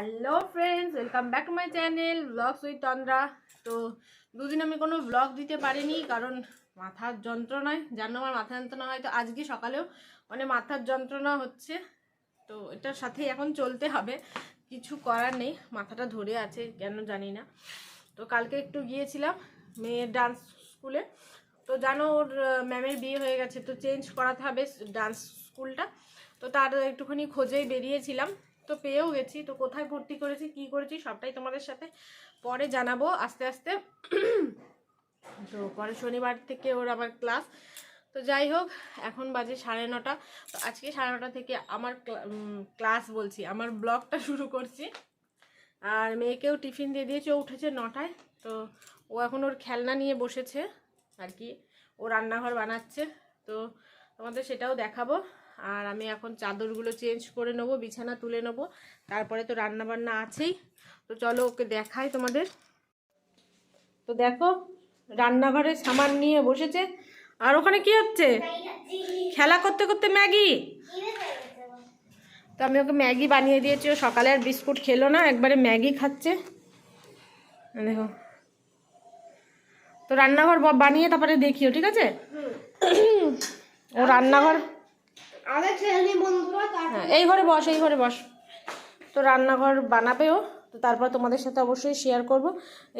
Hello friends welcome back to my channel vlogs with Tandra তো দুদিন আমি কোনো ব্লগ দিতে পারিনি, কারণ মাথার যন্ত্রণায় জানো আমার মাথা যন্ত্রণা হয়, তো আজকে সকালেও মানে মাথার যন্ত্রণা হচ্ছে। তো এটার সাথেই এখন চলতে হবে। কিছু করার নেই, মাথাটা ধরে আছে, কেন জানি না। তো কালকে একটু গিয়েছিলাম মেয়ের ডান্স স্কুলে তো জানো ওর ম্যামের বিয়ে হয়ে গেছে, তো চেঞ্জ করাতে হবে ডান্স স্কুলটা তো তার একটুখানি খোঁজেই বেরিয়েছিলাম। তো পেয়েও গেছি। তো কোথায় ভর্তি করেছি, কি করেছি সবটাই তোমাদের সাথে পরে জানাব আস্তে আস্তে। তো পরে শনিবার থেকে ওর আমার ক্লাস। তো যাই হোক, এখন বাজে সাড়ে নটা। তো আজকে সাড়ে নটা থেকে আমার ক্লাস বলছি, আমার ব্লগটা শুরু করছি। আর মেয়েকেও টিফিন দিয়ে দিয়েছে, ও উঠেছে নটায়। তো ও এখন ওর খেলনা নিয়ে বসেছে আর কি। ও রান্নাঘর বানাচ্ছে। তো তোমাদের সেটাও দেখাবো। আর আমি এখন চাদরগুলো চেঞ্জ করে নেব বিছানা তুলে নেব। তারপরে তো রান্না বান্না আছেই। তো চলো ওকে দেখাই তোমাদের। তো দেখো রান্নাঘরে সামান নিয়ে বসেছে। আর ওখানে কি হচ্ছে? খেলা করতে করতে ম্যাগি। তো আমি ওকে ম্যাগি বানিয়ে দিয়েছি। ও সকালে আর বিস্কুট খেলো না একবারে ম্যাগি খাচ্ছে। দেখো। তো রান্নাঘর বানিয়ে তারপরে দেখিও ঠিক আছে? ও রান্নাঘর এই ঘরে বস এই ঘরে বস। তো রান্নাঘর বানাবেও তো তারপর তোমাদের সাথে অবশ্যই শেয়ার করব।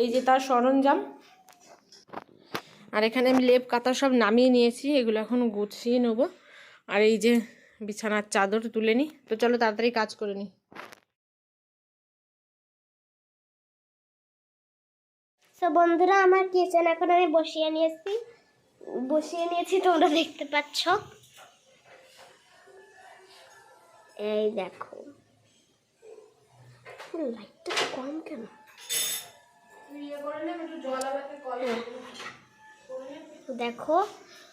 এই যে তার সরঞ্জাম। আর এখানে আমি লেপ কাতা সব নামিয়ে নিয়েছি এগুলো এখন গুছিয়ে নেব। আর এই যে বিছানার চাদর তুলে নিই। তো চলো তাড়াতাড়ি কাজ করে নিই। সো বন্ধুরা আমার কিচেন এখন আমি বসিয়ে নিয়েছি। বসিয়ে নিয়েছি তোমরা দেখতে পাচ্ছ। এই দেখো। লাইটটা কম কেন? দেখো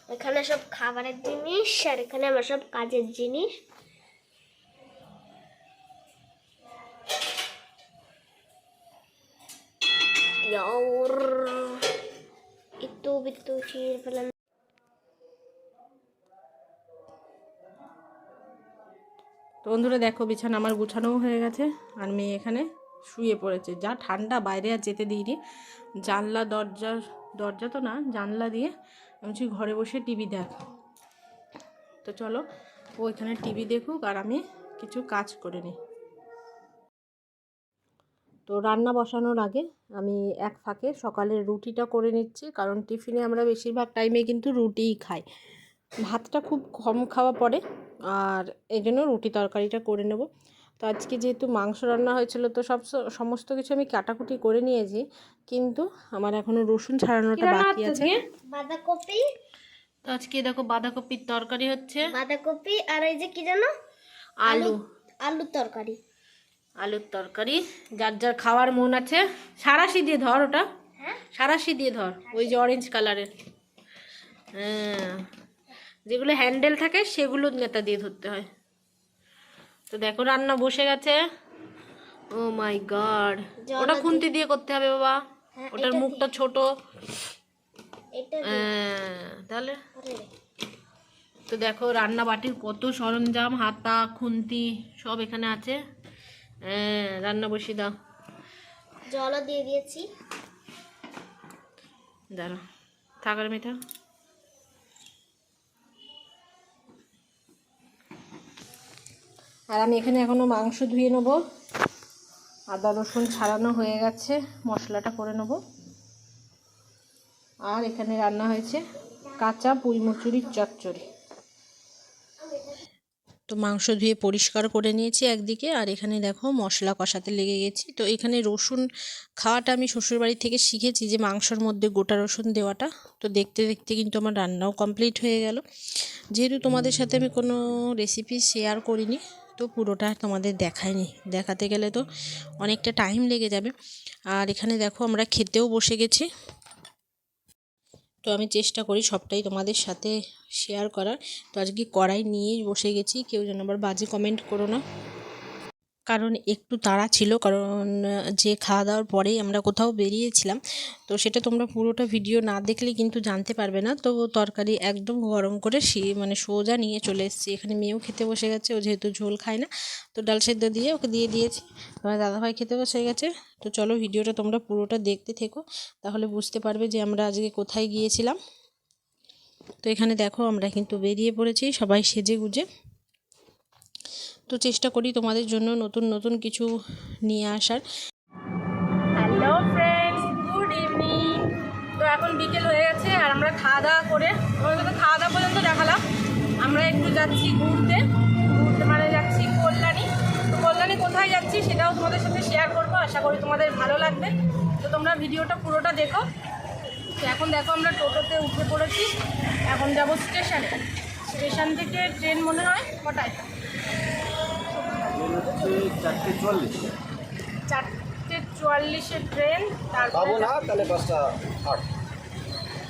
এখানে সব খাবারের জিনিস আর এখানে আমার সব কাজের জিনিস। Yaur. Itu তো বন্ধুরা দেখো, বিছানা আমার গুছানোও হয়ে গেছে আর মেয়ে এখানে শুয়ে পড়েছে। যা ঠান্ডা, বাইরে আর যেতে দিইনি। জানলা, দরজা দরজা তো না, জানলা দিয়ে আমি ঘরে বসে টিভি দেখ। তো চলো, ও এখানে টিভি দেখুক আর আমি কিছু কাজ করে নিই। তো রান্না বসানোর আগে আমি এক ফাঁকে সকালের রুটিটা করে নিচ্ছি, কারণ টিফিনে আমরা বেশিরভাগ টাইমে কিন্তু রুটিই খাই। ভাতটা খুব কম খাওয়া পড়ে আর এই জন্য রুটি তরকারিটা করে নেব। তো আজকে যেহেতু মাংস রান্না হয়েছিল তো সব সমস্ত কিছু আমি কাটাকুটি করে নিয়েছি কিন্তু আমার এখনও রসুন ছাড়ানোটা বাকি আছে। বাঁধাকপি। তো আজকে দেখো বাঁধাকপির তরকারি হচ্ছে। বাঁধাকপি আর এই যে কি জানো? আলু। আলুর তরকারি। আলুর তরকারি। যার যার খাওয়ার মন আছে সারাশি দিয়ে ধর ওটা। হ্যাঁ? সারাশি দিয়ে ধর ওই যে অরেঞ্জ কালারের হ্যাঁ। যেগুলো হ্যান্ডেল থাকে সেগুলো নেতা দিয়ে ধরতে হয়। তো দেখো রান্না বসে গেছে। ও মাই গড ওটা খুন্তি দিয়ে করতে হবে বাবা। হ্যাঁ, ওটার মুখটা ছোট। হ্যাঁ, তাহলে? তো দেখো রান্না বাটির কত সরঞ্জাম হাতা খুন্তি সব এখানে আছে। হ্যাঁ রান্না বসি দাও। জলও দিয়ে দিয়েছি। দাঁড়া থাকার মেয়েটা আর আমি এখানে এখনও মাংস ধুয়ে নেব। আদা, রসুন ছাড়ানো হয়ে গেছে, মশলাটা করে নেব। আর এখানে রান্না হয়েছে কাঁচা পুঁই মুচুরির চচ্চড়ি। তো মাংস ধুয়ে পরিষ্কার করে নিয়েছি একদিকে, আর এখানে দেখো মশলা কষাতে লেগে গেছি। তো এখানে রসুন খাওয়াটা আমি শ্বশুরবাড়ি থেকে শিখেছি যে মাংসর মধ্যে গোটা রসুন দেওয়াটা। তো দেখতে দেখতে কিন্তু আমার রান্নাও কমপ্লিট হয়ে গেল। যেহেতু তোমাদের সাথে আমি কোনো রেসিপি শেয়ার করিনি তো পুরোটা তোমাদের দেখায়নি। দেখাতে গেলে তো অনেকটা টাইম লেগে যাবে। আর এখানে দেখো আমরা খেতেও বসে গেছি। তো আমি চেষ্টা করি সবটাই তোমাদের সাথে শেয়ার করার। তো আজকে কড়াই নিয়েই বসে গেছি। কেউ যেন আবার বাজে কমেন্ট করো না। কারণ একটু তাড়া ছিল, কারণ যে খাওয়া দাওয়ার পরেই আমরা কোথাও বেরিয়েছিলাম। তো সেটা তোমরা পুরোটা ভিডিও না দেখলে কিন্তু জানতে পারবে না। তো তরকারি একদম গরম করে সে মানে সোজা নিয়ে চলে এসেছি। এখানে মেয়েও খেতে বসে গেছে, ও যেহেতু ঝোল খায় না। তো ডাল সেদ্ধ দিয়ে ওকে দিয়ে দিয়েছি। আমার দাদাভাই খেতে বসে গেছে। তো চলো ভিডিওটা তোমরা পুরোটা দেখতে থেকো। তাহলে বুঝতে পারবে যে আমরা আজকে কোথায় গিয়েছিলাম। তো এখানে দেখো আমরা কিন্তু বেরিয়ে পড়েছি, সবাই সেজে গুজে তো চেষ্টা করি তোমাদের জন্য নতুন নতুন কিছু নিয়ে আসার। হ্যালো ফ্রেন্ডস গুড ইভিনিং তো এখন বিকেল হয়ে গেছে আর আমরা খাওয়া দাওয়া করে তোমাদের খাওয়া দাওয়া পর্যন্ত দেখালাম। আমরা একটু যাচ্ছি ঘুরতে। ঘুরতে মানে যাচ্ছি কল্যাণী। তো কল্যাণী কোথায় যাচ্ছি সেটাও তোমাদের সাথে শেয়ার করব। আশা করি তোমাদের ভালো লাগবে। তো তোমরা ভিডিওটা পুরোটা দেখো। তো এখন দেখো আমরা টোটোতে উঠে পড়েছি। এখন যাব স্টেশনে স্টেশন থেকে ট্রেন মনে হয় কটায়? চারটে চুয়াল্লিশ। চারটে ট্রেন পাবো তারপরে না তাহলে পাঁচটা আট।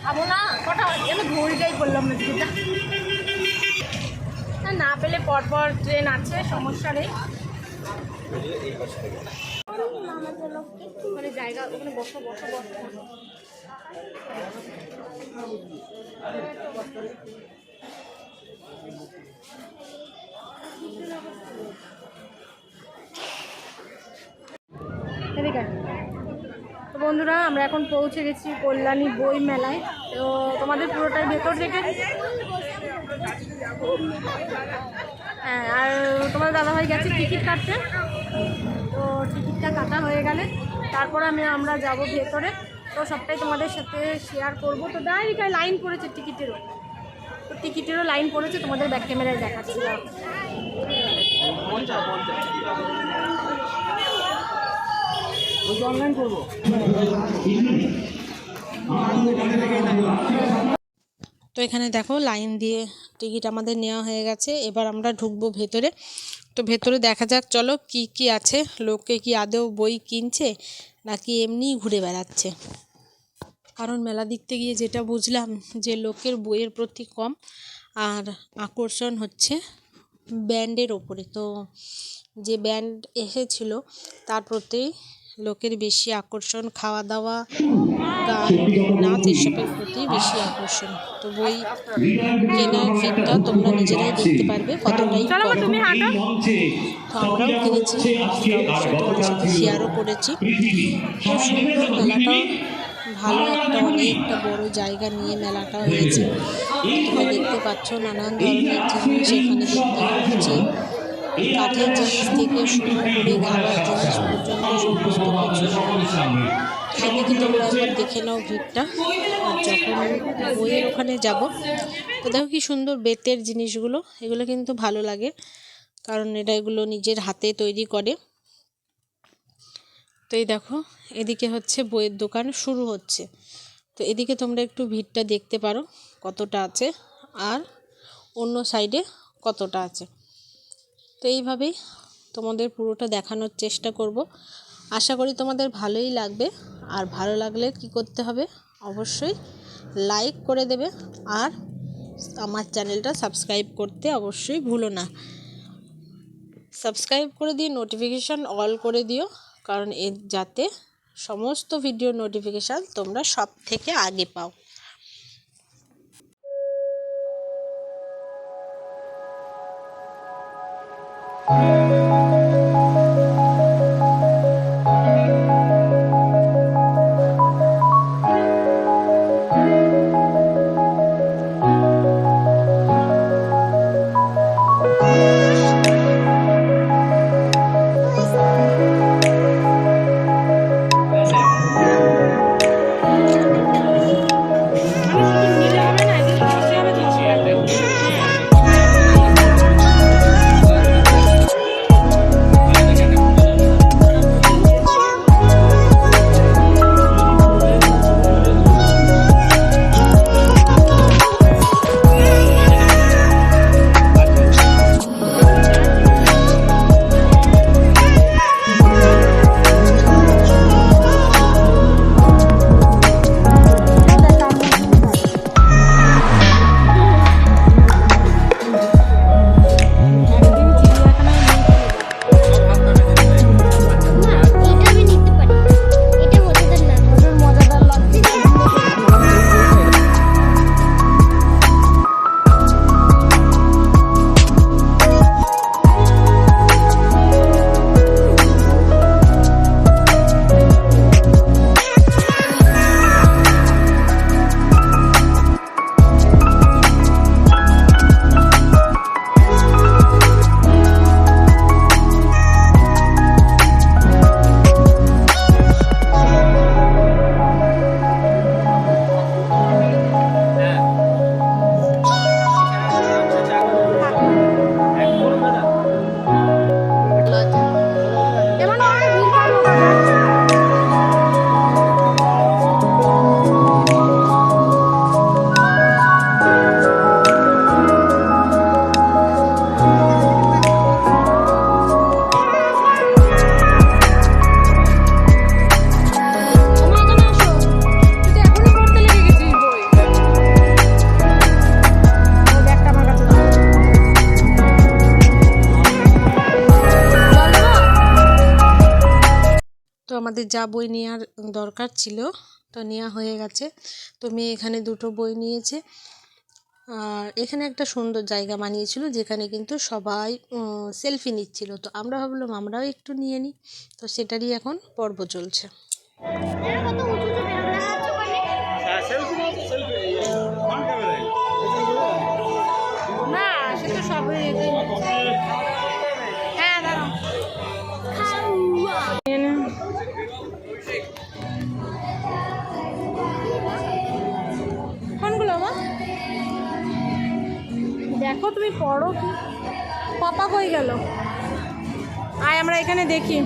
খাব না কটা আমি ঘড়িটাই করলাম না দিদিটা না না পেলে পরপর ট্রেন আছে সমস্যা নেই। জায়গা ওখানে বসো বসো বসো। এদিকে। তো বন্ধুরা, আমরা এখন পৌঁছে গেছি কল্যাণী বই মেলায়। তো তোমাদের পুরোটাই ভেতর থেকে হ্যাঁ আর তোমার দাদাভাই গেছে টিকিট কাটতে। তো টিকিটটা কাটা হয়ে গেলে তারপর আমি আমরা যাব ভেতরে। তো সবটাই তোমাদের সাথে শেয়ার করব। তো ডাইরেক্ট লাইন পড়েছে টিকিটেরও। তো টিকিটেরও লাইন পড়েছে, তোমাদের ব্যাক ক্যামেরায় দেখাচ্ছিলাম। তো এখানে দেখো লাইন দিয়ে টিকিট আমাদের নেওয়া হয়ে গেছে। এবার আমরা ঢুকবো ভেতরে। তো ভেতরে দেখা যাক, চলো কি কি আছে। লোকে কি আদৌ বই কিনছে, নাকি এমনিই ঘুরে বেড়াচ্ছে? কারণ মেলা দেখতে গিয়ে যেটা বুঝলাম, যে লোকের বইয়ের প্রতি কম আর আকর্ষণ হচ্ছে ব্যান্ডের ওপরে। তো যে ব্যান্ড এসেছিল, তার প্রতি লোকের বেশি আকর্ষণ খাওয়া দাওয়া গান নাচ এসবের প্রতি বেশি আকর্ষণ। তো বই কেনার ভিড়টা তোমরা নিজেরাই দেখতে পারবে কতটাই তো আমরাও কিনেছি তোমাদের সাথে শেয়ারও করেছি। খুব সুন্দর মেলাটাও ভালো একটা অনেকটা বড় জায়গা নিয়ে মেলাটা হয়েছে। তোমরা দেখতে পাচ্ছ নানান ধরনের জিনিস এখানে দেখতে হচ্ছে কাঠের জিনিস থেকে শুরু করে খাবার জিনিস পর্যন্ত সমস্ত কিছু সেদিকে তোমরা একবার দেখে নাও ভিড়টা। আর যখন বইয়ের ওখানে যাব, তো দেখো কি সুন্দর বেতের জিনিসগুলো, এগুলো কিন্তু ভালো লাগে। কারণ এটা এগুলো নিজের হাতে তৈরি করে। তো এই দেখো, এদিকে হচ্ছে বইয়ের দোকান শুরু হচ্ছে। তো এদিকে তোমরা একটু ভিড়টা দেখতে পারো কতটা আছে, আর অন্য সাইডে কতটা আছে। তো এইভাবেই তোমাদের পুরোটা দেখানোর চেষ্টা করব। আশা করি তোমাদের ভালোই লাগবে। আর ভালো লাগলে কি করতে হবে? অবশ্যই লাইক করে দেবে। আর আমার চ্যানেলটা সাবস্ক্রাইব করতে অবশ্যই ভুলো না। সাবস্ক্রাইব করে দিয়ে নোটিফিকেশান অল করে দিও। কারণ এর যাতে সমস্ত ভিডিও নোটিফিকেশান তোমরা সব থেকে আগে পাও। নিলে যা বই নেওয়ার দরকার ছিল, তো নেওয়া হয়ে গেছে। তো মেয়ে এখানে দুটো বই নিয়েছে। আর এখানে একটা সুন্দর জায়গা বানিয়েছিল, যেখানে কিন্তু সবাই সেলফি নিচ্ছিল। তো আমরা ভাবলাম আমরাও একটু নিয়ে নিই। তো সেটারই এখন পর্ব চলছে। দেখো তুমি পড়ো কি? পাপা কই গেল। আয় আমরা এখানে দেখি।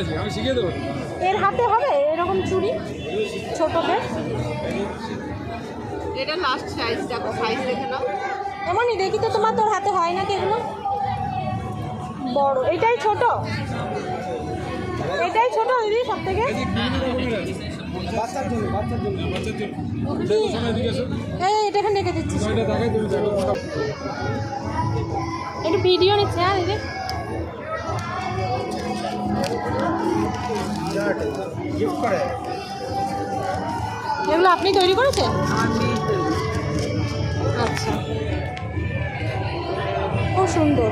ম্যাজিক আমি শিখিয়ে দেবো। এর হাতে হবে এরকম চুড়ি ছোটকে এটা লাস্ট সাইজ দেখো সাইজ দেখে নাও। এমনই দেখি তো তোমার তোর হাতে হয় নাকি এগুলো? বড় এটাই ছোট? এটাই ছোট দিদি সব থেকে এই এটা এখানে রেখে দিচ্ছি একটু ভিডিও নিচ্ছে হ্যাঁ দিদি? এগুলো আপনি তৈরি করেছেন? আচ্ছা। খুব সুন্দর।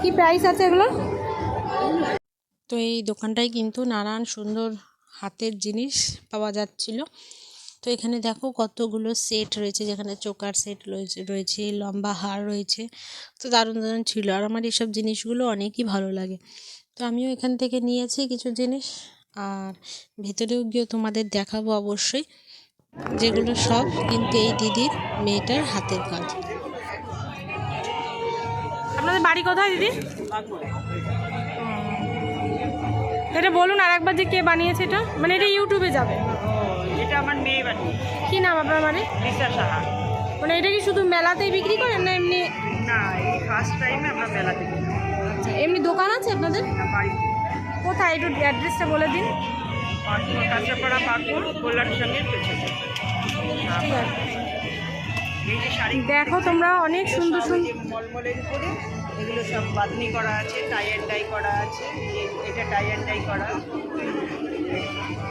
কি প্রাইস আছে এগুলো তো এই দোকানটায় কিন্তু নানান সুন্দর হাতের জিনিস পাওয়া যাচ্ছিল। তো এখানে দেখো কতগুলো সেট রয়েছে যেখানে চোকার সেট রয়েছে রয়েছে লম্বা হার রয়েছে। তো দারুণ দারুণ ছিল। আর আমার এসব জিনিসগুলো অনেকই ভালো লাগে। তো আমিও এখান থেকে নিয়েছি কিছু জিনিস। আর ভেতরেও গিয়ে তোমাদের দেখাবো অবশ্যই। যেগুলো সব কিন্তু এই দিদির মেয়েটার হাতের কাজ। আপনাদের বাড়ি কোথায় দিদি? এটা বলুন আর একবার যে কে বানিয়েছে এটা? মানে এটা ইউটিউবে যাবে। এটা আমার মেয়ে বানিয়ে কি নাম আপনার মানে? লিসা সাহা। মানে এটা কি শুধু মেলাতেই বিক্রি করেন না এমনি? না এই ফার্স্ট টাইমে আমরা মেলাতে আচ্ছা এমনি দোকান আছে আপনাদের? কোথায়? একটু অ্যাড্রেসটা বলে দিন। কাঁচাপাড়া কল্যাণ পেছনে। দেখো তোমরা অনেক সুন্দর সুন্দর মলমলের উপরে এগুলো সব বাদনি করা আছে টাই অ্যান্ড ডাই করা আছে এটা টাই অ্যান্ড ডাই করা।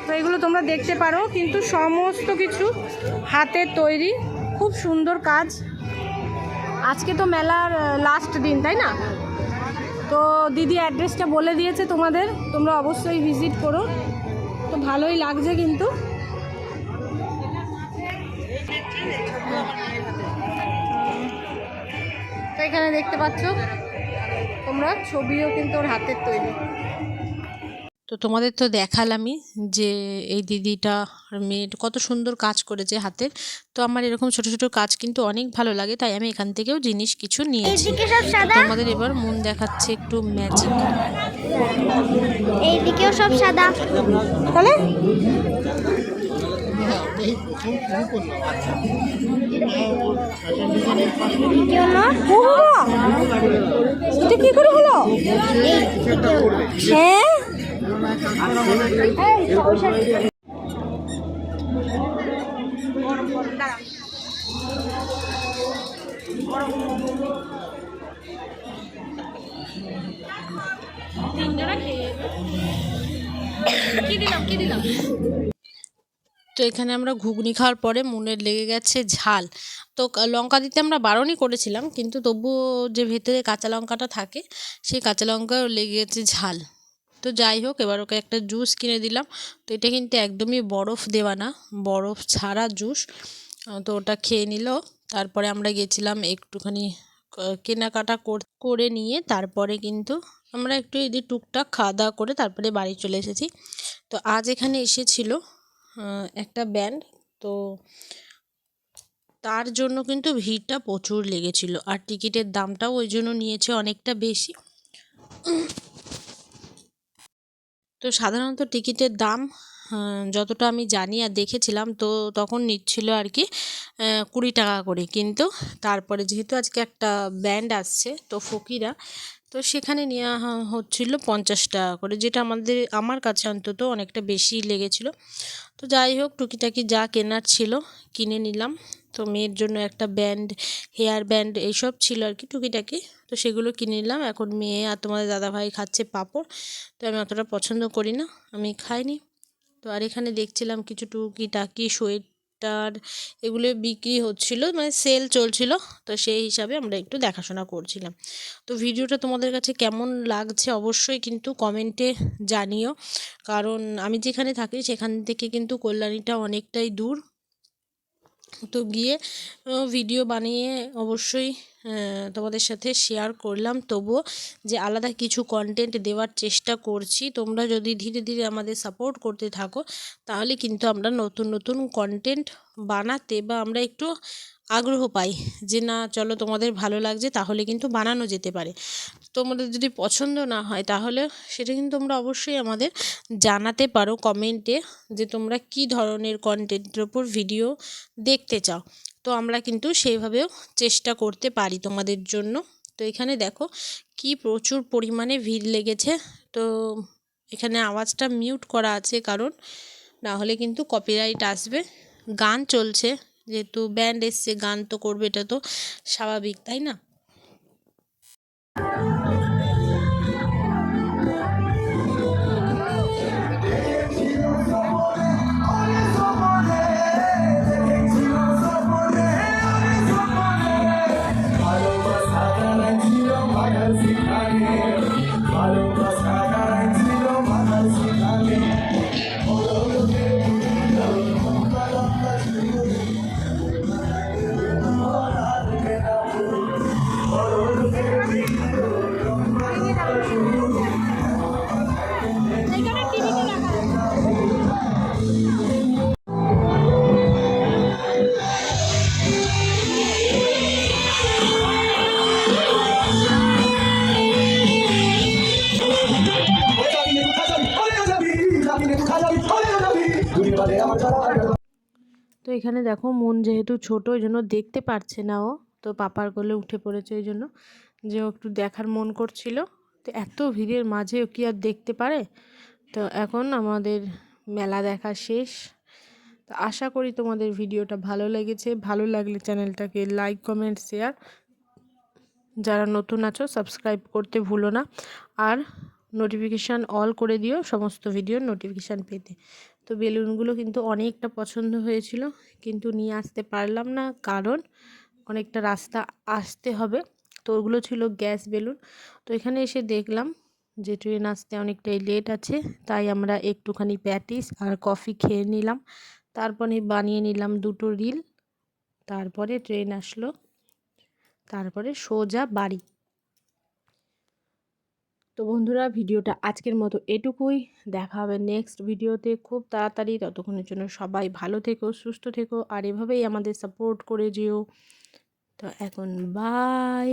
তো এগুলো তোমরা দেখতে পারো কিন্তু সমস্ত কিছু হাতের তৈরি খুব সুন্দর কাজ। আজকে তো মেলার লাস্ট দিন তাই না? তো দিদি অ্যাড্রেসটা বলে দিয়েছে তোমাদের তোমরা অবশ্যই ভিজিট করো। তো ভালোই লাগছে কিন্তু। এখানে দেখতে পাচ্ছ তোমরা ছবিও কিন্তু ওর হাতের তৈরি। তো তোমাদের তো দেখালামই যে এই দিদিটা মেয়ে কত সুন্দর কাজ করেছে হাতের। তো আমার এরকম ছোট ছোট কাজ কিন্তু অনেক ভালো লাগে তাই আমি এখান থেকেও জিনিস কিছু নিয়েছি। তোমাদের এবার মন দেখাচ্ছে একটু ম্যাজিক এইদিকেও সব সাদা। তাহলে? এদিকেও না ও বাবা! এটা কি করে হলো কি দিলাম কি দিলাম তো এখানে আমরা ঘুগনি খাওয়ার পরে মনের লেগে গেছে ঝাল। তো লঙ্কা দিতে আমরা বারণই করেছিলাম, কিন্তু তবুও যে ভেতরে কাঁচা লঙ্কাটা থাকে, সেই কাঁচা লঙ্কাও লেগে গেছে ঝাল। তো যাই হোক, এবার ওকে একটা জুস কিনে দিলাম। তো এটা কিন্তু একদমই বরফ দেওয়া না, বরফ ছাড়া জুস। তো ওটা খেয়ে নিল। তারপরে আমরা গেছিলাম একটুখানি কেনাকাটা করে নিয়ে তারপরে কিন্তু আমরা একটু এদিকে টুকটাক খাওয়া দাওয়া করে তারপরে বাড়ি চলে এসেছি। তো আজ এখানে এসেছিল একটা ব্যান্ড তো তার জন্য কিন্তু ভিড়টা প্রচুর লেগেছিল। আর টিকিটের দামটাও ওই জন্য নিয়েছে অনেকটা বেশি। তো সাধারণত টিকিটের দাম যতটা আমি জানি আর দেখেছিলাম, তো তখন নিচ্ছিল আর কি কুড়ি টাকা করে। কিন্তু তারপরে যেহেতু আজকে একটা ব্যান্ড আসছে, তো ফকিরা তো সেখানে নেওয়া হচ্ছিল পঞ্চাশ টাকা করে, যেটা আমাদের, আমার কাছে অন্তত অনেকটা বেশি লেগেছিল। তো যাই হোক, টুকিটাকি যা কেনার ছিল কিনে নিলাম। তো মেয়ের জন্য একটা ব্যান্ড, হেয়ার ব্যান্ড এইসব ছিল আর কি টুকিটাকি। তো সেগুলো কিনে নিলাম। এখন মেয়ে আর তোমাদের দাদাভাই খাচ্ছে পাঁপড়। তো আমি অতটা পছন্দ করি না, আমি খাইনি। তো আর এখানে দেখছিলাম কিছু টুকিটাকি সোয়েটার এগুলো বিক্রি হচ্ছিল মানে সেল চলছিল, তো সেই হিসাবে আমরা একটু দেখাশোনা করছিলাম। তো ভিডিওটা তোমাদের কাছে কেমন লাগছে অবশ্যই কিন্তু কমেন্টে জানিও। কারণ আমি যেখানে থাকি সেখান থেকে কিন্তু কল্যাণীটা অনেকটাই দূর। তো গিয়ে ভিডিও বানিয়ে অবশ্যই তোমাদের সাথে শেয়ার করলাম। তবুও যে আলাদা কিছু কন্টেন্ট দেওয়ার চেষ্টা করছি, তোমরা যদি ধীরে ধীরে আমাদের সাপোর্ট করতে থাকো, তাহলে কিন্তু আমরা নতুন নতুন কন্টেন্ট বানাতে বা আমরা একটু আগ্রহ পাই যে, না, চলো তোমাদের ভালো লাগছে, তাহলে কিন্তু বানানো যেতে পারে। তোমাদের যদি পছন্দ না হয়, তাহলে সেটা কিন্তু তোমরা অবশ্যই আমাদের জানাতে পারো কমেন্টে যে, তোমরা কি ধরনের কন্টেন্টের ওপর ভিডিও দেখতে চাও? তো আমরা কিন্তু সেইভাবেও চেষ্টা করতে পারি তোমাদের জন্য। তো এখানে দেখো কি প্রচুর পরিমাণে ভিড় লেগেছে। তো এখানে আওয়াজটা মিউট করা আছে কারণ না হলে কিন্তু কপিরাইট আসবে। গান চলছে। যেহেতু ব্যান্ড এসছে গান তো করবে এটা তো স্বাভাবিক তাই না? তো এখানে দেখো মন যেহেতু ছোট ওই জন্য দেখতে পারছে না ও। তো পাপার কোলে উঠে পড়েছে ওই জন্য যে ও একটু দেখার মন করছিল। তো এত ভিড়ের মাঝে ও কি আর দেখতে পারে? তো এখন আমাদের মেলা দেখা শেষ। তো আশা করি তোমাদের ভিডিওটা ভালো লেগেছে। ভালো লাগলে চ্যানেলটাকে লাইক, কমেন্ট, শেয়ার। যারা নতুন আছো, সাবস্ক্রাইব করতে ভুলো না। আর নোটিফিকেশান অল করে দিও সমস্ত ভিডিওর নোটিফিকেশান পেতে। তো বেলুনগুলো কিন্তু অনেকটা পছন্দ হয়েছিল, কিন্তু নিয়ে আসতে পারলাম না, কারণ অনেকটা রাস্তা আসতে হবে। তো ওগুলো ছিল গ্যাস বেলুন। তো এখানে এসে দেখলাম যে ট্রেন আসতে অনেকটাই লেট আছে, তাই আমরা একটুখানি প্যাটিস আর কফি খেয়ে নিলাম। তারপরে বানিয়ে নিলাম দুটো রিল, তারপরে ট্রেন আসলো। তারপরে সোজা বাড়ি। তো বন্ধুরা, ভিডিওটা আজকের মতো এটুকুই। দেখা হবে নেক্সট ভিডিওতে। খুব তাড়াতাড়ি। ততক্ষণের জন্য সবাই ভালো থেকো, সুস্থ থেকো, আর এভাবেই আমাদের সাপোর্ট করে যেও। তো এখন বাই